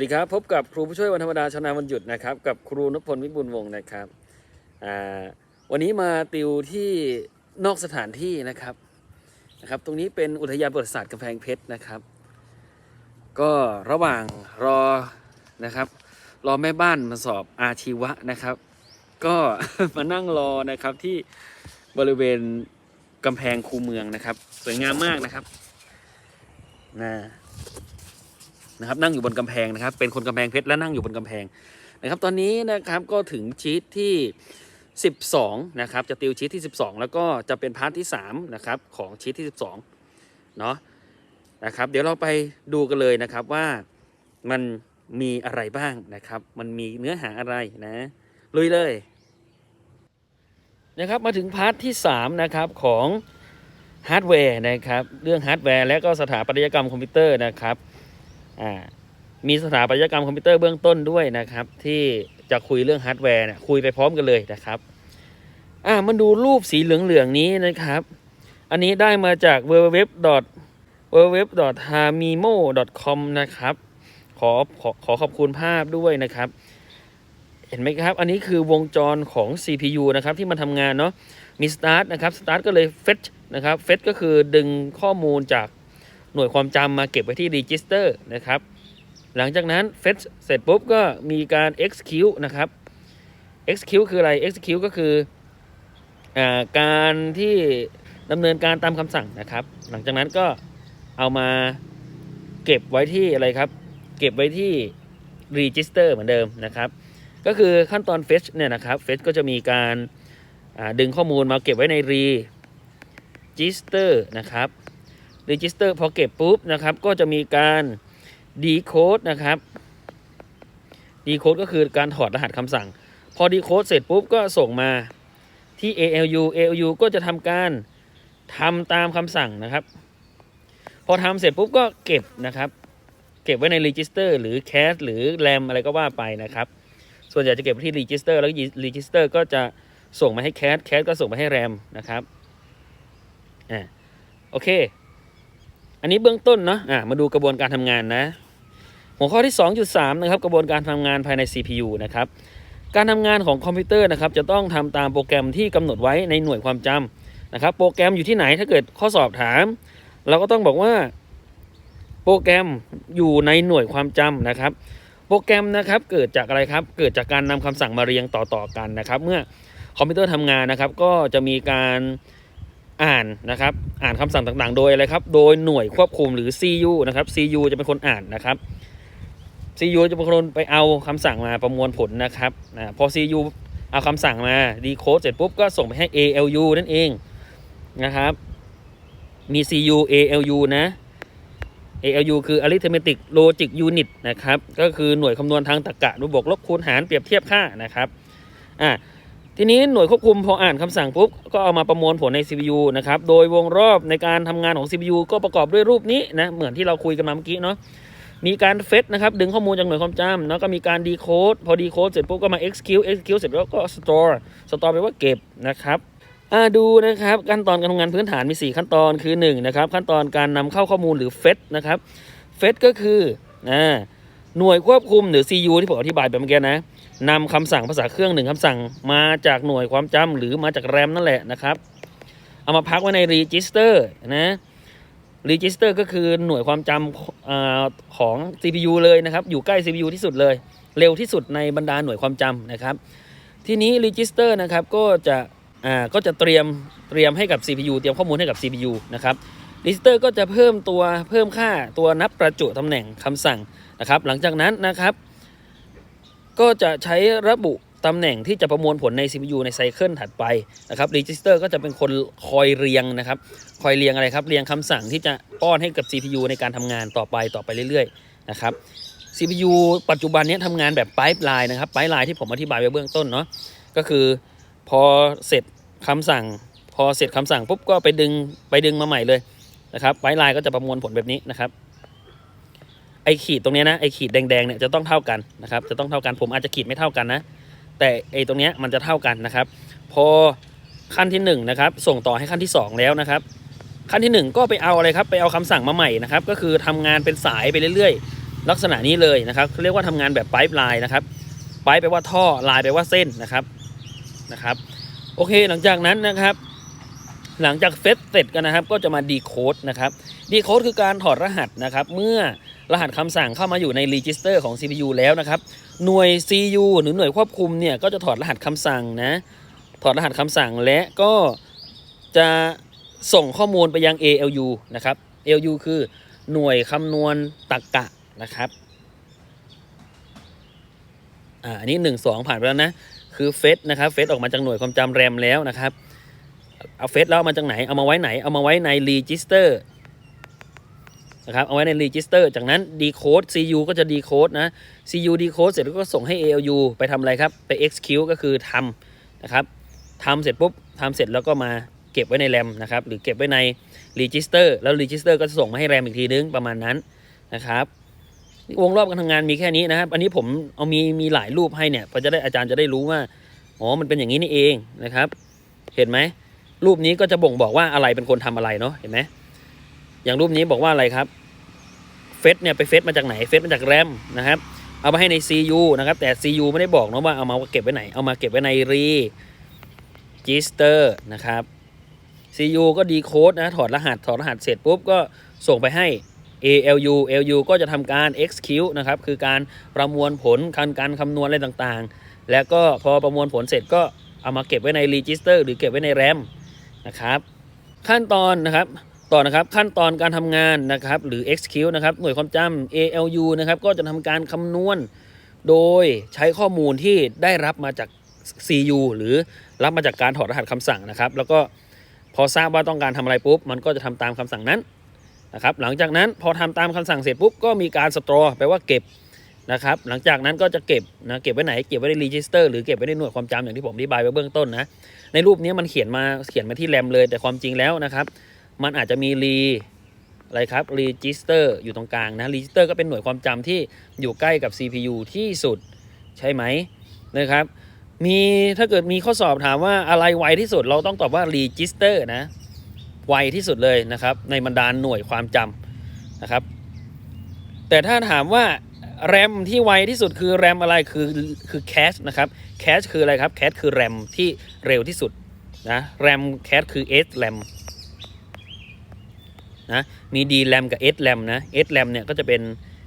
วัสดีครับ พบกับครูผู้ช่วยวันธรรมดาชาวนาวันหยุดนะครับ กับครูนพพลวิบูลวงศ์นะครับวันนี้มาติวที่นอกสถานที่นะครับนะครับ ตรงนี้เป็นอุทยานประวัติศาสตร์กำแพงเพชรนะครับ ก็ระหว่างรอนะครับ รอแม่บ้านมาสอบอาชีวะนะครับ ก็มานั่งรอนะครับที่บริเวณกำแพงคูเมืองนะครับ สวยงามมากนะครับนะ นะครับนั่งอยู่บนกำแพงนะครับ เป็นคนกำแพงเพชรและนั่งอยู่บนกำแพงนะครับ ตอนนี้นะครับก็ถึงชีตที่ 12 นะครับ จะติวชีตที่ 12 แล้วก็จะเป็นพาร์ทที่3นะครับของชีตที่ 12 เนาะนะครับ เดี๋ยวเราไปดูกันเลยนะครับว่ามันมีอะไรบ้างนะครับ มันมีเนื้อหาอะไรนะ ลุยเลยนะครับมาถึงพาร์ทที่ 3 นะครับของฮาร์ดแวร์นะครับ เรื่องฮาร์ดแวร์และก็สถาปัตยกรรมคอมพิวเตอร์นะครับ อ่ามีสถาปัตยกรรมคอมพิวเตอร์เบื้องต้นด้วยนะครับ ที่จะคุยเรื่องฮาร์ดแวร์เนี่ยคุยไปพร้อมกันเลยนะครับ อ่ามันดูรูปสีเหลืองๆนี้นะครับ อันนี้ได้มาจาก www www hamimo com นะครับขอขอขอขอบคุณภาพด้วยนะครับ เห็นไหมครับ อันนี้คือวงจรของ CPU นะครับที่มันทำงานเนาะมี start นะครับ start ก็เลย fetch นะครับ fetch ก็คือดึงข้อมูลจาก หน่วยความจำมาเก็บไว้ที่ register นะครับ หลังจากนั้น fetch เสร็จปุ๊บก็มีการ execute นะครับ execute คืออะไร execute ก็คืออการที่ดำเนินการตามคำสั่งนะครับ หลังจากนั้นก็เอามาเก็บไว้ที่อะไรครับ เก็บไว้ที่ register เหมือนเดิมนะครับ ก็คือขั้นตอน fetch เนี่ยนะครับ fetch ก็จะมีการดึงข้อมูลมาเก็บไว้ใน register นะครับ register พอเก็บปุ๊บนะครับ ก็จะมีการ decode นะครับ decode ก็คือการถอดรหัสคำสั่ง พอ decode เสร็จปุ๊บก็ส่งมาที่ ALU ALU ก็จะทำการทำตามคำสั่งนะครับ พอทำเสร็จปุ๊บก็เก็บนะครับ เก็บไว้ใน register หรือ cache หรือ RAM อะไรก็ว่าไปนะครับ ส่วนใหญ่จะเก็บไว้ที่ register แล้ว register ก็จะส่งมาให้ cache cache ก็ส่งมาให้ RAM นะครับอ่าโอเค อันนี้เบื้องต้นเนาะะมาดูกระบวนการทำงานนะ หัวข้อที่ 2.3 นะครับ กระบวนการทำงานภายใน CPU นะครับ การทำงานของคอมพิวเตอร์นะครับจะต้องทำตามโปรแกรมที่กำหนดไว้ในหน่วยความจำนะครับ โปรแกรมอยู่ที่ไหนถ้าเกิดข้อสอบถาม เราก็ต้องบอกว่าโปรแกรมอยู่ในหน่วยความจำนะครับ โปรแกรมนะครับเกิดจากอะไรครับ เกิดจากการนำคำสั่งมาเรียงต่อๆกันนะครับ เมื่อคอมพิวเตอร์ทำงานนะครับ ก็จะมีการ อ่านนะครับอ่านคำสั่งต่างๆ โดยอะไรครับ โดยหน่วยควบคุมหรือ CU นะครับ CU จะเป็นคนอ่านนะครับ CU จะเป็นคนไปเอาคำสั่งมาประมวลผลนะครับนะพอ CU เอาคำสั่งมาดีโคดเสร็จปุ๊บก็ส่งไปให้ ALU นั่นเองนะครับมี CU ALU นะ ALU คือ arithmetic logic unit นะครับ ก็คือหน่วยคำนวณทางตรรกะรูบวกลบคูณหารเปรียบเทียบค่านะครับ อ่า ทีนี้หน่วยควบคุมพออ่านคำสั่งปุ๊บก็เอามาประมวลผลใน CPU นะครับ โดยวงรอบในการทำงานของ CPU ก็ประกอบด้วยรูปนี้นะ เหมือนที่เราคุยกันมาเมื่อกี้เนาะ มีการเฟซนะครับ ดึงข้อมูลจากหน่วยความจำแล้วก็มีการดีโคดพอดีโคดเสร็จปุ๊บก็มา execute execute เสร็จแล้วก็ store store แปลว่าเก็บนะครับอ่าดูนะครับขั้นตอนการทำงานพื้นฐานมี 4 ขั้นตอนคือ1นะครับขั้นตอนการนำเข้าข้อมูลหรือเฟซนะครับเฟซก็คืออ่าหน่วยควบคุมหรือ CU ที่ผมอธิบายไปเมื่อกี้นะ นำคำสั่งภาษาเครื่องหนึ่งคำสั่งมาจากหน่วยความจำหรือมาจากแรมนั่นแหละนะครับ เอามาพักไว้ใน register นะ register ก็คือหน่วยความจำอของ CPU เลยนะครับ อยู่ใกล้ CPU ที่สุดเลย เร็วที่สุดในบรรดาหน่วยความจำนะครับ ทีนี้ register นะครับก็จะอ่าก็จะเตรียมเตรียมให้กับ CPU เตรียมข้อมูลให้กับ CPU นะครับ register ก็จะเพิ่มตัวเพิ่มค่าตัวนับประจุตำแหน่งคำสั่งนะครับ หลังจากนั้นนะครับ ก็จะใช้ระบุตำแหน่งที่จะประมวลผลใน CPU ในไซเคิลถัดไปนะครับ register ก็จะเป็นคนคอยเรียงนะครับ คอยเรียงอะไรครับ เรียงคำสั่งที่จะป้อนให้กับ CPU ในการทำงานต่อไปต่อไปเรื่อยๆนะครับ CPU ปัจจุบันนี้ทำงานแบบ pipeline นะครับ pipeline ที่ผมอธิบายไว้เบื้องต้นเนาะก็คือพอเสร็จคำสั่ง พอเสร็จคำสั่งปุ๊บก็ไปดึงไปดึงมาใหม่เลยนะครับ pipeline ก็จะประมวลผลแบบนี้นะครับ ไอขีดตรงนี้นะไอขีดแดงๆเนี่ยจะต้องเท่ากันนะครับจะต้องเท่ากันผมอาจจะขีดไม่เท่ากันนะ แต่ไอตรงเนี้ยมันจะเท่ากันนะครับ พอขั้นที่1นงนะครับส่งต่อให้ขั้นที่ 2 แล้วนะครับขั้นที่ 1 ก็ไปเอาอะไรครับไปเอาคำสั่งมาใหม่นะครับก็คือทำงานเป็นสายไปเรื่อยๆ ลักษณะนี้เลยนะครับเขาเรียกว่าทำงานแบบไ i ป์ไลน์นะครับไ i ป์แปลว่าท่อลน์แปลว่าเส้นนะครับนะครับโอเคหลังจากนั้นนะครับ หลังจากเฟซเสร็จกันนะครับก็จะมาดีโคดนะครับดีโคดคือการถอดรหัสนะครับเมื่อ รหัสคำสั่งเข้ามาอยู่ในรีจิสเตอร์ของ CPU แล้วนะครับ หน่วย CU หรือหน่วยควบคุมเนี่ยก็จะถอดรหัสคำสั่งนะถอดรหัสคำสั่งและก็จะส่งข้อมูลไปยัง ALU นะครับ ALU คือหน่วยคำนวณตรรกะนะครับอ่าอันนี้1 2ผ่านไปแล้วนะ คือเฟซนะครับเฟซออกมาจากหน่วยความจำแรมแล้วนะครับ เอาเฟซแล้วเอามาจากไหน เอามาไว้ไหน เอามาไว้ในรีจิสเตอร์ นะครับเอาไว้ในรีจิสเตอร์จากนั้น decode CU ก็จะ decode นะ CU decode เสร็จแล้วก็ส่งให้ ALU ไปทำอะไรครับ ไป execute ก็คือทำนะครับทำเสร็จปุ๊บทำเสร็จแล้วก็มาเก็บไว้ในแรมนะครับหรือเก็บไว้ใน register แล้ว register ก็จะส่งมาให้แรมอีกทีนึงประมาณนั้นนะครับวงรอบการทำงานมีแค่นี้นะครับ อันนี้ผมเอามีมีหลายรูปให้เนี่ยเพื่อจะได้อาจารย์จะได้รู้ว่าอ๋อมันเป็นอย่างนี้นี่เองนะครับ เห็นไหมรูปนี้ก็จะบ่งบอกว่าอะไรเป็นคนทำอะไรเนาะเห็นไหมอย่างรูปนี้บอกว่าอะไรครับ เฟซเนี่ยไปเฟซมาจากไหนเฟซมาจากแรมนะครับเอามาให้ใน CU นะครับแต่ CU ไม่ได้บอกนะว่าเอามาเก็บไว้ไหนเอามาเก็บไว้ในรีจิสเตอร์นะครับ CU ก็ดีโคดนะถอดรหัสถอดรหัสเสร็จปุ๊บก็ส่งไปให้ ALU LU ก็จะทำการ execute นะครับคือการประมวลผลการการคำนวณอะไรต่างๆ แล้วก็พอประมวลผลเสร็จก็เอามาเก็บไว้ใน register หรือเก็บไว้ใน RAM นะครับ ขั้นตอนนะครับ ต่อนะครับขั้นตอนการทำงานนะครับหรือ execute นะครับหน่วยความจำ ALU นะครับก็จะทำการคำนวณ โดยใช้ข้อมูลที่ได้รับมาจาก CU หรือรับมาจากการถอดรหัสคำสั่งนะครับ แล้วก็พอทราบว่าต้องการทำอะไรปุ๊บ มันก็จะทำตามคำสั่งนั้นนะครับ หลังจากนั้นพอทำตามคำสั่งเสร็จปุ๊บก็มีการสตรอแปลว่าเก็บนะครับ หลังจากนั้นก็จะเก็บนะเก็บไว้ไหนเก็บไว้ในรีจิสเตอร์หรือเก็บไว้ในหน่วยความจำอย่างที่ผมอธิบายไว้เบื้องต้นนะในรูปนี้มันเขียนมาเขียนมาที่แรมเลยแต่ความจริงแล้วนะครับ มันอาจจะมีรีอะไรครับรีจิสเตอร์อยู่ตรงกลางนะรีจิสเตอร์ก็เป็นหน่วยความจำที่อยู่ใกล้กับ CPU ที่สุดใช่ไหมนะครับ มีถ้าเกิดมีข้อสอบถามว่าอะไรไวที่สุด เราต้องตอบว่ารีจิสเตอร์นะไวที่สุดเลยนะครับ ในบรรดาหน่วยความจำนะครับ แต่ถ้าถามว่าแรมที่ไวที่สุดคือแรมอะไรคือคือแคชนะครับแคชคืออะไรครับแคชคือแรมที่เร็วที่สุดนะแรมแคชคือ S แรม นะมี D แรมกับ S แรมนะ S แรมเนี่ยก็จะเป็น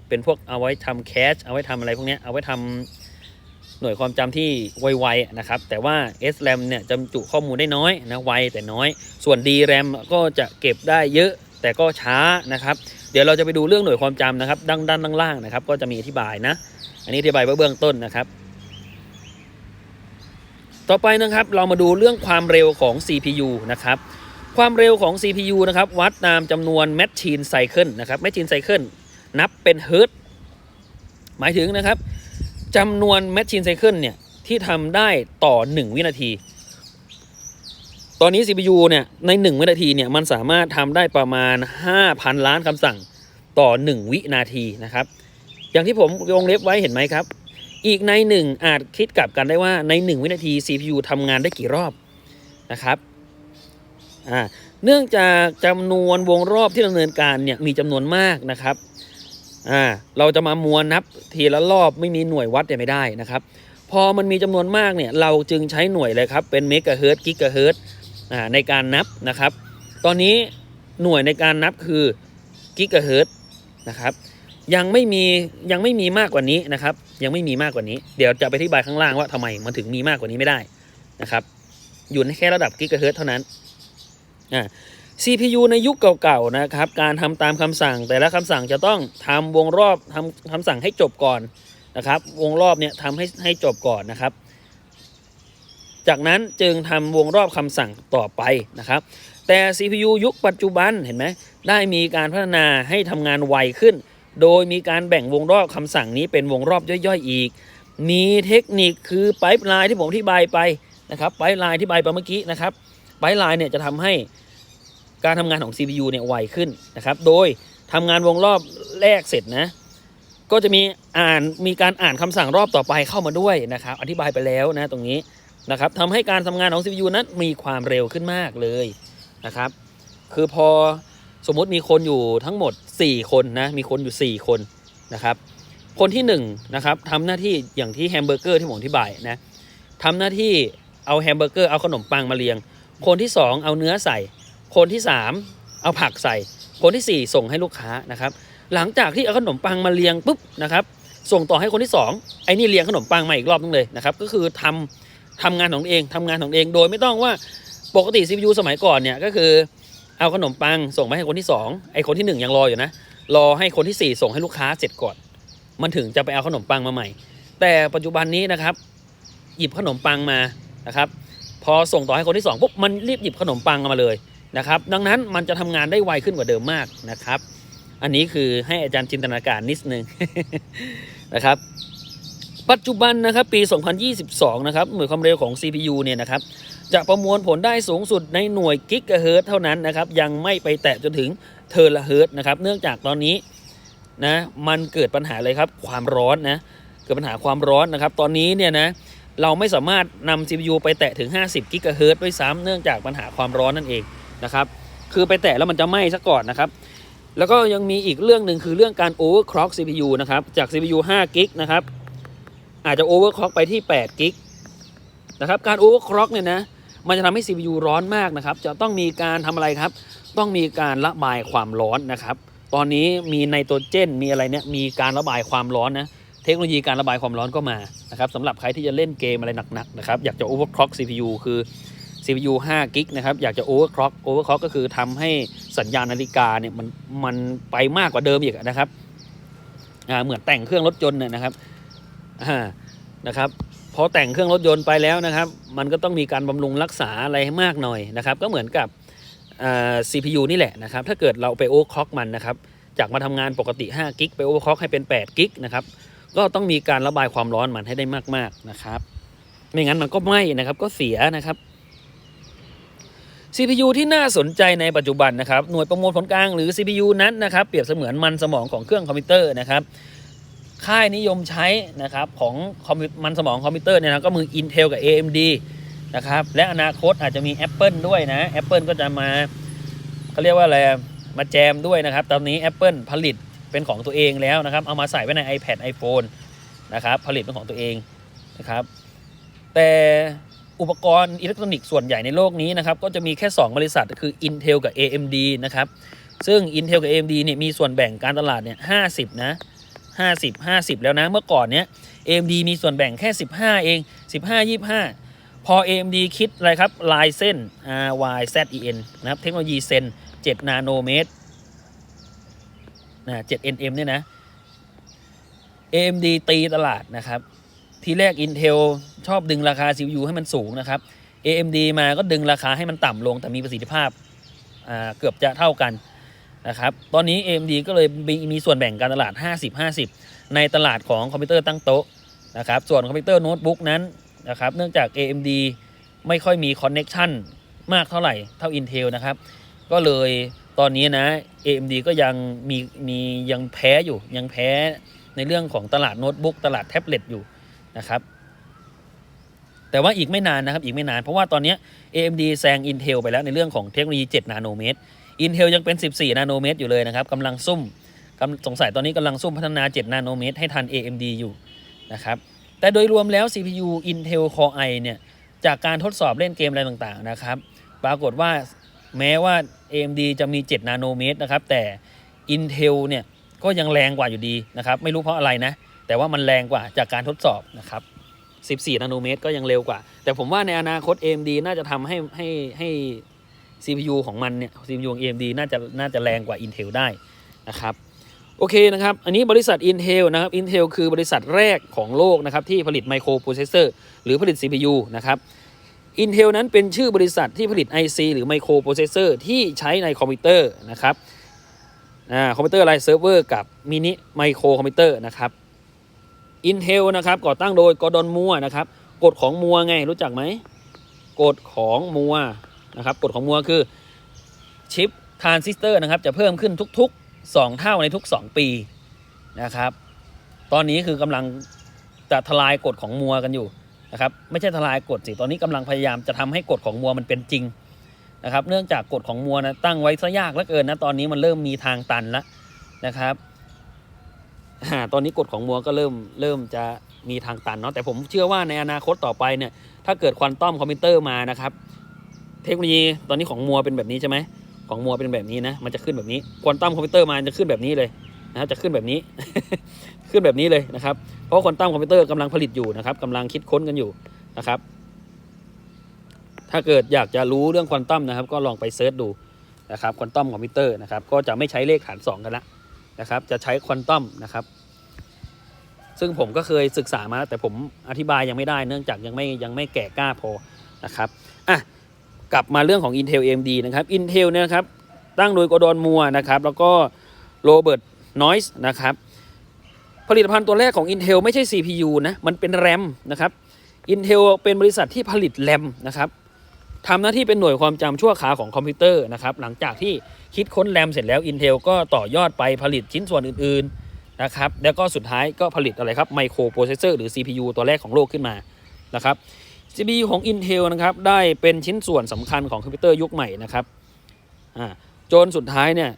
เป็นพวกเอาไว้ทำแคชเอาไว้ทำอะไรพวกนี้เอาไว้ทำหน่วยความจำที่ไวๆนะครับ แต่ว่า S RAM เนี่ยจำจุข้อมูลได้น้อยนะไวแต่น้อย ส่วน D RAM ก็จะเก็บได้เยอะแต่ก็ช้านะครับ เดี๋ยวเราจะไปดูเรื่องหน่วยความจำนะครับด้านด้านล่างๆนะครับ ก็จะมีอธิบายนะ อันนี้อธิบายเบื้องต้นนะครับ ต่อไปนะครับเรามาดูเรื่องความเร็วของ CPU นะครับ ความเร็วของ CPU นะครับ วัดตามจำนวน Machine Cycle นะครับ Machine Cycle นับเป็นเฮิร์ตหมายถึงนะครับจำนวน Machine Cycle เนี่ย ที่ทำได้ต่อ 1 วินาที ตอนนี้ CPU เนี่ยใน 1 วินาทีเนี่ย มันสามารถทำได้ประมาณ 5,000 ล้านคำสั่งต่อ 1 วินาทีนะครับ อย่างที่ผมวงเล็บไว้เห็นไหมครับ อีกในหนึ่งอาจคิดกลับกันได้ว่าใน 1 วินาที CPU ทำงานได้กี่รอบนะครับ เนื่องจากจำนวนวงรอบที่ดำเนินการเนี่ยมีจำนวนมากนะครับเราจะมามวลนับทีละรอบไม่มีหน่วยวัดเนี่ยไม่ได้นะครับ พอมันมีจำนวนมากเนี่ยเราจึงใช้หน่วยเลยครับเป็นเมกะเฮิร์ตกิกะเฮิร์ตในการนับนะครับ ตอนนี้หน่วยในการนับคือกิกะเฮิร์ตนะครับยังไม่มียังไม่มีมากกว่านี้นะครับ ยังไม่มีมากกว่านี้ เดี๋ยวจะไปอธิบายข้างล่างว่าทำไมมันถึงมีมากกว่านี้ไม่ได้นะครับ อยู่ในแค่ระดับกิกะเฮิร์ตเท่านั้น อ่า CPU ในยุคเก่าๆนะครับ การทำตามคำสั่ง แต่ละคำสั่งจะต้องทำวงรอบทำคำสั่งให้จบก่อนนะครับ วงรอบเนี่ยทำให้ให้จบก่อนนะครับ จากนั้นจึงทำวงรอบคำสั่งต่อไปนะครับ แต่ CPU ยุคปัจจุบันเห็นไหมได้มีการพัฒนาให้ทำงานไวขึ้น โดยมีการแบ่งวงรอบคำสั่งนี้เป็นวงรอบย่อยๆอีก มีเทคนิคคือไ i ป์ไลน์ที่ผมอธิบายไปนะครับไ i ป์ไลน์ที่บายไปเมื่อกี้นะครับไ i ป์ไลน์เนี่ยจะทำให้ การทำงานของ CPU เนี่ยไวขึ้นนะครับ โดยทำงานวงรอบแรกเสร็จนะ ก็จะมีอ่านมีการอ่านคำสั่งรอบต่อไปเข้ามาด้วยนะครับ อธิบายไปแล้วนะตรงนี้นะครับทำให้การทำงานของ CPU นั้นมีความเร็วขึ้นมากเลยนะครับ คือพอสมมุติมีคนอยู่ทั้งหมด 4 คนนะ มีคนอยู่ 4 คนนะครับ คนที่1นงนะครับทำหน้าที่อย่างที่แฮมเบอร์เกอร์ที่ผมอธิบายนะทำหน้าที่เอาแฮมเบอร์เกอร์เอาขนมปังมาเรียง คนที่ 2 เอาเนื้อใส่ คนที่ 3 เอาผักใส่ คนที่ 4 ส่งให้ลูกค้านะครับ หลังจากที่เอาขนมปังมาเรียงปุ๊บนะครับส่งต่อให้คนที่ 2 ไอ้นี่เรียงขนมปังมาอีกรอบนึงเลยนะครับก็คือทำทำงานของเองทำงานของเองโดยไม่ต้องว่าปกติ CPU สมัยก่อนเนี่ยก็คือเอาขนมปังส่งไปให้คนที่ 2 ไอ้คนที่ 1 ยังรออยู่นะ รอให้คนที่ 4 ส่งให้ลูกค้าเสร็จก่อน มันถึงจะไปเอาขนมปังมาใหม่ แต่ปัจจุบันนี้นะครับ หยิบขนมปังมานะครับ พอส่งต่อให้คนที่2ปุ๊บมันรีบหยิบขนมปังมาเลย นะครับ ดังนั้นมันจะทำงานได้ไวขึ้นกว่าเดิมมากนะครับ อันนี้คือให้อาจารย์จินตนาการนิดนึงนะครับ ปัจจุบันนะครับปี 2022 นะครับหน่วยความเร็วของ CPU เนี่ยนะครับ จะประมวลผลได้สูงสุดในหน่วยกิกะเฮิร์ตเท่านั้นนะครับ ยังไม่ไปแตะจนถึงเทอร์เฮิร์ตนะครับ เนื่องจากตอนนี้นะมันเกิดปัญหาเลยครับความร้อนนะเกิดปัญหาความร้อนนะครับ ตอนนี้เนี่ยนะเราไม่สามารถนำ CPU ไปแตะถึง 50กิกะเฮิร์ตด้วยซ้ำเนื่องจากปัญหาความร้อนนั่นเอง นะครับ คือไปแตะแล้วมันจะไหม้ซะก่อนนะครับ แล้วก็ยังมีอีกเรื่องหนึ่งคือเรื่องการ overclock CPU นะครับ จาก CPU 5กิกนะครับ อาจจะ overclock ไปที่8กิกนะครับ การ overclock เนี่ยนะ มันจะทำให้ CPU ร้อนมากนะครับ จะต้องมีการทำอะไรครับ ต้องมีการระบายความร้อนนะครับ ตอนนี้มีไนโตรเจน มีอะไรเนี่ย มีการระบายความร้อนนะ เทคโนโลยีการระบายความร้อนก็มา นะครับสำหรับใครที่จะเล่นเกมอะไรหนักๆนะครับ อยากจะ overclock CPU คือ CPU 5 กิกนะครับ อยากจะ overclock overclock ก็คือทำให้สัญญาณนาฬิกาเนี่ยมันมันไปมากกว่าเดิมอีกนะครับเหมือนแต่งเครื่องรถยนต์เนี่ยนะครับนะครับพอแต่งเครื่องรถยนต์ไปแล้วนะครับ มันก็ต้องมีการบำรุงรักษาอะไรให้มากหน่อยนะครับ ก็เหมือนกับ CPU นี่แหละนะครับ ถ้าเกิดเราไปโอเวอร์คล็อกมันนะครับ จากมาทำงานปกติ5กิกไปโอเวอร์คล็อกให้เป็น8กิกนะครับ ก็ต้องมีการระบายความร้อนมันให้ได้มากๆนะครับ ไม่งั้นมันก็ไหม้นะครับ ก็เสียนะครับ CPU ที่น่าสนใจในปัจจุบันนะครับหน่วยประมวลผลกลางหรือ CPU นั้นนะครับเปรียบเสมือนมันสมองของเครื่องคอมพิวเตอร์นะครับค่ายนิยมใช้นะครับของคอมพิวมันสมองคอมพิวเตอร์เนี่ยนะก็มือ Intel กับ AMD นะครับและอนาคตอาจจะมี Apple ด้วยนะ Apple ก็จะมาเขาเรียกว่าอะไรมาแจมด้วยนะครับ ตอนนี้ Apple ผลิตเป็นของตัวเองแล้วนะครับ เอามาใส่ไว้ใน iPad iPhone นะครับผลิตเป็นของตัวเองนะครับแต่ อุปกรณ์อิเล็กทรอนิกส์ส่วนใหญ่ในโลกนี้นะครับก็จะมีแค่ 2 บริษัทคือ Intel กับ AMD นะครับซึ่ง Intel กับ AMD เนี่ยมีส่วนแบ่งการตลาดเนี่ย50นะ50 50แล้วนะเมื่อก่อนเนี้ย AMD มีส่วนแบ่งแค่ 15 เอง 15 25 พอ AMD คิดอะไรครับลายเส้น RYZEN นะครับเทคโนโลยีเซน7นาโนเมตรนะ7 nm เนี่ยนะ AMD ตีตลาดนะครับ ทีแรก Intel ชอบดึงราคา CPU ให้มันสูงนะครับ AMD มาก็ดึงราคาให้มันต่ำลงแต่มีประสิทธิภาพาเกือบจะเท่ากันนะครับ ตอนนี้ AMD ก็เลยมีมีส่วนแบ่งการตลาด 50-50 ในตลาดของคอมพิวเตอร์ตั้งโต๊ะนะครับ ส่วนคอมพิวเตอร์โน้ตบุ๊กนั้นนะครับ เนื่องจาก AMD ไม่ค่อยมีคอนเน็กชันมากเท่าไหร่เท่า Intel นะครับ ก็เลยตอนนี้นะ AMD ก็ยังมีมียังแพ้อยู่ยังแพ้ในเรื่องของตลาดโน้ตบุ๊กตลาดแท็บเล็ตอยู่ นะครับ แต่ว่าอีกไม่นานนะครับอีกไม่นานเพราะว่าตอนนี้ AMD แซง Intel ไปแล้วในเรื่องของเทคโนโลยี 7 นาโนเมตร Intel ยังเป็น 14 นาโนเมตรอยู่เลยนะครับกำลังซุ่มสงสัยตอนนี้กำลังซุ่มพัฒนา 7 นาโนเมตร ให้ทัน AMD อยู่นะครับแต่โดยรวมแล้ว CPU Intel Core i เนี่ยจากการทดสอบเล่นเกมอะไรต่างๆนะครับ ปรากฏว่าแม้ว่า AMD จะมี 7 นาโนเมตรนะครับ แต่ Intel เนี่ยก็ยังแรงกว่าอยู่ดีนะครับ ไม่รู้เพราะอะไรนะ แต่ว่ามันแรงกว่าจากการทดสอบนะครับ 14 นาโนเมตรก็ยังเร็วกว่า แต่ผมว่าในอนาคต AMD น่าจะทำให้ให้ให้ CPU ของมันเนี่ย CPU ของ AMD น่าจะน่าจะแรงกว่า Intel ได้นะครับโอเคนะครับ อันนี้บริษัท Intel นะครับ Intel คือบริษัทแรกของโลกนะครับที่ผลิตไมโครโปรเซสเซอร์หรือผลิต CPU นะครับ Intel นั้นเป็นชื่อบริษัทที่ผลิต IC หรือไมโครโปรเซสเซอร์ที่ใช้ในคอมพิวเตอร์นะครับอ่าคอมพิวเตอร์ไลน์เซิร์ฟเวอร์กับมินิไมโครคอมพิวเตอร์นะครับ Intel นะครับก่อตั้งโดยกอร์ดอนมัวนะครับกฎของมัวไงรู้จักไหมกฎของมัวนะครับกฎของมัวคือชิปทรานซิสเตอร์นะครับจะเพิ่มขึ้นทุก ๆ 2 เท่าในทุก 2 ปีนะครับ ตอนนี้คือกำลังจะทลายกฎของมัวกันอยู่นะครับไม่ใช่ทลายกฎสิตอนนี้กำลังพยายามจะทำให้กฎของมัวมันเป็นจริงนะครับ เนื่องจากกฎของมัวนะตั้งไว้ซะยากเหลือเกินนะตอนนี้มันเริ่มมีทางตันแล้วนะครับ ตอนนี้กฎของมัวก็เริ่มเริ่มจะมีทางตันเนาะแต่ผมเชื่อว่าในอนาคตต่อไปเนี่ยถ้าเกิดควอนตัมคอมพิวเตอร์มานะครับ เทคโนโลยีตอนนี้ของมัวเป็นแบบนี้ใช่ไหมของมัวเป็นแบบนี้นะมันจะขึ้นแบบนี้ควอนตัมคอมพิวเตอร์มาจะขึ้นแบบนี้เลยนะครับจะขึ้นแบบนี้ ขึ้นแบบนี้เลยนะครับ เพราะควอนตัมคอมพิวเตอร์กำลังผลิตอยู่นะครับกำลังคิดค้นกันอยู่นะครับ ถ้าเกิดอยากจะรู้เรื่องควอนตัมนะครับ ก็ลองไปเซิร์ชดูนะครับควอนตัมคอมพิวเตอร์นะครับ ก็จะไม่ใช้เลขฐาน2กันละ นะครับ จะใช้ควอนตัมนะครับ ซึ่งผมก็เคยศึกษามาแต่ผมอธิบายยังไม่ได้เนื่องจากยังไม่ยังไม่แก่กล้าพอนะครับอะกลับมาเรื่องของ Intel AMD นะครับ Intel เนี่ยครับตั้งโดยกอดอนมัวนะครับ แล้วก็โรเบิร์ตนอยส์นะครับผลิตภัณฑ์ตัวแรกของ Intel ไม่ใช่ CPU นะมันเป็น RAM นะครับ Intel เป็นบริษัทที่ผลิต RAM นะครับทำหน้าที่เป็นหน่วยความจำชั่วคราวของคอมพิวเตอร์นะครับ หลังจากที่ คิดค้น RAM เสร็จแล้ว Intel ก็ต่อยอดไปผลิตชิ้นส่วนอื่นๆนะครับแล้วก็สุดท้ายก็ผลิตอะไรครับไมโครโปรเซสเซอร์หรือ CPU ตัวแรกของโลกขึ้นมานะครับ CPU ของ Intel นะครับได้เป็นชิ้นส่วนสำคัญของคอมพิวเตอร์ยุคใหม่นะครับจนสุดท้ายเนี่ย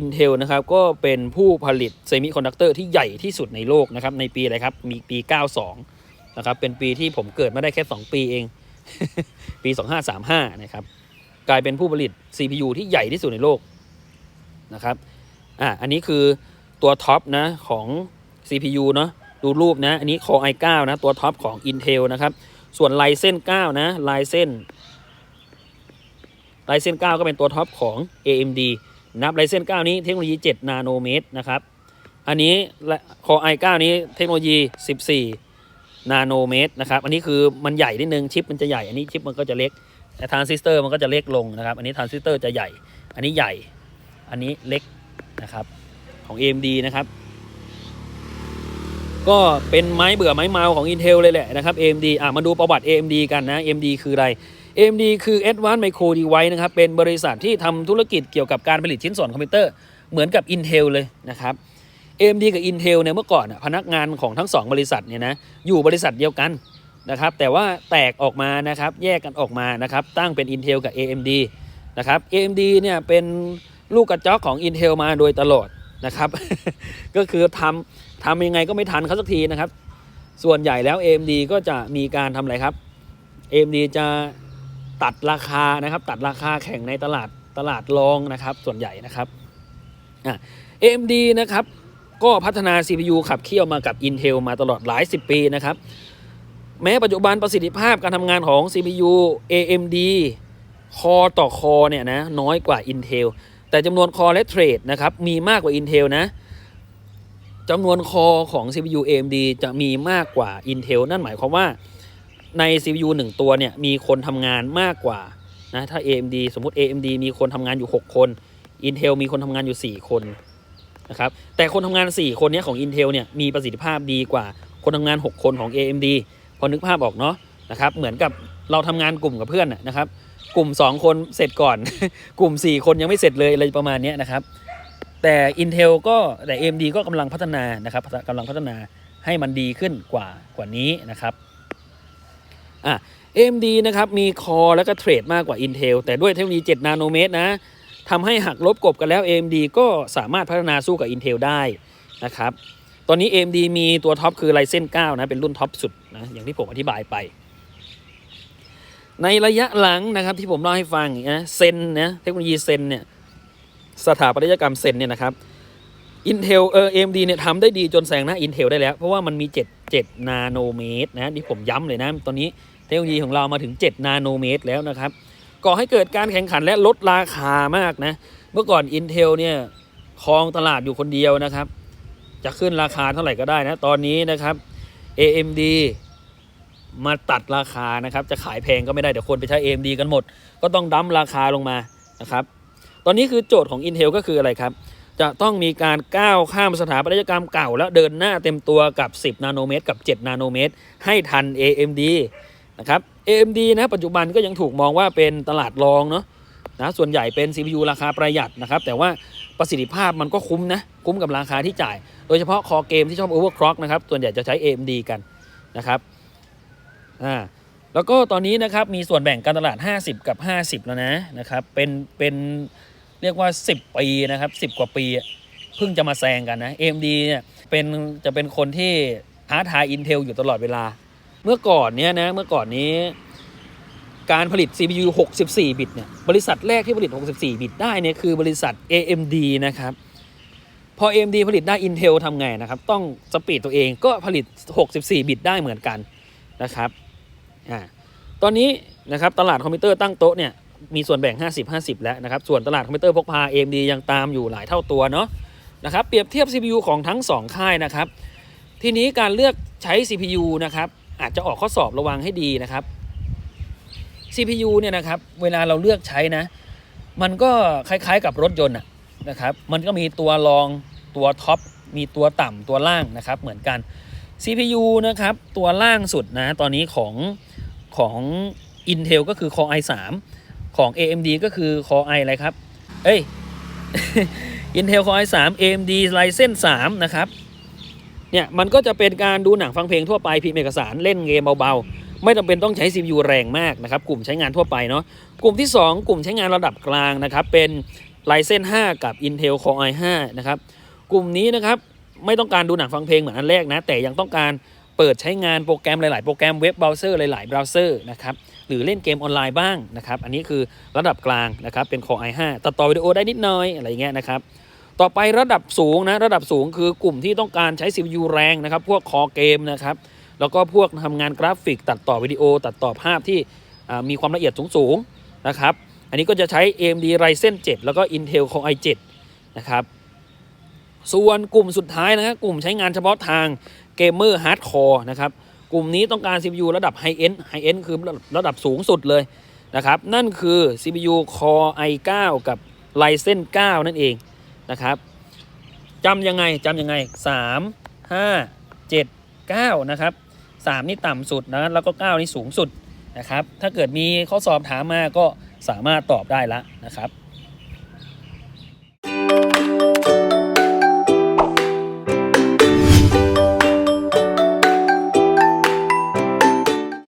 Intel นะครับก็เป็นผู้ผลิตเซมิคอนดักเตอร์ที่ใหญ่ที่สุดในโลกนะครับในปีอะไรครับมีปี 92 นะครับเป็นปีที่ผมเกิดมาได้แค่ 2 ปีเอง ปี 2535 นะครับ กลายเป็นผู้ผลิต CPU ที่ใหญ่ที่สุดในโลกนะครับอะอันนี้คือตัวท็อปนะของ CPU เนาะดูรูปนะ อันนี้ Core i9 นะ ตัวท็อปของ Intel นะครับ ส่วน Ryzen 9นะ Ryzen Ryzen 9ก็เป็นตัวท็อปของ AMD นะครับ Ryzen 9นี้เทคโนโลยี 7 นาโนเมตรนะครับ อันนี้ Core i9 นี้เทคโนโลยี 14 นาโนเมตรนะครับ อันนี้คือมันใหญ่นิดนึง ชิปมันจะใหญ่ อันนี้ชิปมันก็จะเล็ก แต่ทรานซิสเตอร์มันก็จะเล็กลงนะครับ อันนี้ทรานซิสเตอร์จะใหญ่ อันนี้ใหญ่ อันนี้เล็กนะครับ ของ AMD นะครับ ก็เป็นไม้เบื่อไม้เมาของ Intel เลยแหละนะครับ AMD อะมาดูประวัติ AMD กันนะ AMD คืออะไร AMD คือ Advanced Micro Device นะครับ เป็นบริษัทที่ทำธุรกิจเกี่ยวกับการผลิตชิ้นส่วนคอมพิวเตอร์เหมือนกับ Intel เลยนะครับ AMD กับ Intel เนี่ยเมื่อก่อนอะพนักงานของทั้งสองบริษัทเนี่ยนะอยู่บริษัทเดียวกัน นะครับ แต่ว่าแตกออกมานะครับ แยกกันออกมานะครับ ตั้งเป็น Intel กับ AMD นะครับ AMD เนี่ยเป็นลูกกระจอกของ Intel มาโดยตลอดนะครับ ก็คือทำทำยังไงก็ไม่ทันเขาสักทีนะครับ ส่วนใหญ่แล้ว AMD ก็จะมีการทำอะไรครับ AMD จะตัดราคานะครับ ตัดราคาแข่งในตลาดตลาดรองนะครับ ส่วนใหญ่นะครับอ่ AMD นะครับ ก็พัฒนา CPU ขับเคี่ยวมากับ Intel มาตลอดหลาย 10 ปีนะครับ แม้ปัจจุบันประสิทธิภาพการทำงานของ CPU AMD คอต่อคอเนี่ยนะน้อยกว่า Intel แต่จำนวนคอและเทรดนะครับมีมากกว่า Intel นะจำนวนคอของ CPU AMD จะมีมากกว่า Intel นั่นหมายความว่าใน CPU 1 ตัวเนี่ยมีคนทำงานมากกว่านะถ้า AMD สมมุติ AMD มีคนทำงานอยู่ 6 คน Intel มีคนทำงานอยู่ 4 คนนะครับแต่คนทำงาน 4 คนนี้ของ Intel เนี่ยมีประสิทธิภาพดีกว่าคนทำงาน 6 คนของ AMD อนึกภาพออกเนาะนะครับ เหมือนกับเราทำงานกลุ่มกับเพื่อนนะครับ กลุ่ม 2 คนเสร็จก่อน กลุ่ม 4 คนยังไม่เสร็จเลยอะไรประมาณนี้นะครับ แต่ Intel ก็แต่ AMD ก็กำลังพัฒนานะครับกำลังพัฒนาให้มันดีขึ้นกว่ากว่านี้นะครับอะ AMD นะครับมีคอและก็เทรดมากกว่า Intel แต่ด้วยเทคโนโลยี 7 นาโนเมตรนะทำให้หักลบกบกันแล้ว AMD ก็สามารถพัฒนาสู้กับ Intel ได้นะครับ ตอนนี้ AMD มีตัวท็อปคือ Ryzen 9นะ เป็นรุ่นท็อปสุดนะอย่างที่ผมอธิบายไป ในระยะหลังนะครับที่ผมเล่าให้ฟังนะเซนนะเทคโนโลยีเซนเนี่ยสถาปัตยกรรมเซนเนี่ยนะครับ Intel เออ AMD เนี่ยทำได้ดีจนแซงหน้า Intel ได้แล้ว เพราะว่ามันมี 7 7 นาโนเมตรนะที่ผมย้ำเลยนะ ตอนนี้เทคโนโลยีของเรามาถึง 7 นาโนเมตรแล้วนะครับ ก่อให้เกิดการแข่งขันและลดราคามากนะ เมื่อก่อน Intel เนี่ยครองตลาดอยู่คนเดียวนะครับ จะขึ้นราคาเท่าไหร่ก็ได้นะ ตอนนี้นะครับ AMD มาตัดราคานะครับ จะขายแพงก็ไม่ได้ เดี๋ยวคนไปใช้ AMD กันหมด ก็ต้องดั้มราคาลงมานะครับ ตอนนี้คือโจทย์ของ Intel ก็คืออะไรครับ จะต้องมีการก้าวข้ามสถาปัตยกรรมเก่า แล้วเดินหน้าเต็มตัวกับ 10 นาโนเมตร กับ 7 นาโนเมตร ให้ทัน AMD นะครับ AMD นะปัจจุบันก็ยังถูกมองว่าเป็นตลาดรองเนาะนะส่วนใหญ่เป็น CPU ราคาประหยัดนะครับ แต่ว่า ประสิทธิภาพมันก็คุ้มนะ คุ้มกับราคาที่จ่าย โดยเฉพาะคอเกมที่ชอบ overclock นะครับส่วนใหญ่จะใช้ AMD กันนะครับอ่าแล้วก็ตอนนี้นะครับมีส่วนแบ่งการตลาด 50 กับ 50 แล้วนะนะครับเป็นเป็นเรียกว่า 10 ปีนะครับ 10 กว่าปีเพิ่งจะมาแซงกันนะ AMD เนี่ยเป็นจะเป็นคนที่ท้าทาย Intel อยู่ตลอดเวลา เมื่อก่อนเนี้ยนะเมื่อก่อนนี้ การผลิต CPU 64 บิตเนี่ยบริษัทแรกที่ผลิต 64 บิตได้เนี่ยคือบริษัท AMD นะครับพอ AMD ผลิตได้ Intel ทำไงนะครับ ต้องสปีดตัวเองก็ผลิต 64 บิตได้เหมือนกันนะครับอ่าตอนนี้นะครับตลาดคอมพิวเตอร์ตั้งโต๊ะเนี่ยมีส่วนแบ่ง 50-50 แล้วนะครับ ส่วนตลาดคอมพิวเตอร์พกพา AMD ยังตามอยู่หลายเท่าตัวเนาะนะครับเปรียบเทียบ CPU ของทั้ง 2 ค่ายนะครับ ทีนี้การเลือกใช้ CPU นะครับอาจจะออกข้อสอบระวังให้ดีนะครับ CPU เนี่ยนะครับเวลาเราเลือกใช้นะ มันก็คล้ายๆกับรถยนต์นะครับมันก็มีตัวรองตัวท็อปมีตัวต่ำตัวล่างนะครับเหมือนกัน CPU นะครับตัวล่างสุดนะตอนนี้ของของ Intel ก็คือ Core i3 ของ AMD ก็คือ Core i อะไรครับเอ้ย Intel Core i3 AMD Ryzen 3นะครับเนี่ยมันก็จะเป็นการดูหนังฟังเพลงทั่วไปพิมพ์เอกสารเล่นเกมเบาๆ ไม่จำเป็นต้องใช้ CPU แรงมากนะครับ กลุ่มใช้งานทั่วไปเนาะกลุ่มที่ 2 กลุ่มใช้งานระดับกลางนะครับ เป็น Ryzen 5 กับ Intel Core i5 นะครับ กลุ่มนี้นะครับไม่ต้องการดูหนังฟังเพลงเหมือนอันแรกนะ แต่ยังต้องการเปิดใช้งานโปรแกรมหลาย ๆ โปรแกรมเว็บเบราว์เซอร์หลาย ๆ เบราว์เซอร์นะครับหรือเล่นเกมออนไลน์บ้างนะครับ อันนี้คือระดับกลางนะครับเป็น Core i5 ตัดต่อวิดีโอได้นิดหน่อยอะไรเงี้ยนะครับต่อไประดับสูงนะระดับสูงคือกลุ่มที่ต้องการใช้ CPU แรงนะครับ พวกคอเกมนะครับ แล้วก็พวกทำงานกราฟิก ตัดต่อวิดีโอ ตัดต่อภาพที่มีความละเอียดสูงๆนะครับ อันนี้ก็จะใช้ AMD Ryzen 7 แล้วก็ Intel Core i7 นะครับ ส่วนกลุ่มสุดท้ายนะครับกลุ่มใช้งานเฉพาะทางเกมเมอร์ฮาร์ดคอร์นะครับ กลุ่มนี้ต้องการ CPU ระดับ High End High End คือระดับสูงสุดเลยนะครับ นั่นคือ CPU Core i9 กับ Ryzen 9 นั่นเองนะครับจำยังไงจำยังไง 3 5 7 9นะครับ3นี่ต่ำสุดนะแล้วก็ 9 นี่สูงสุดนะครับถ้าเกิดมีข้อสอบถามมาก็สามารถตอบได้ละนะครับ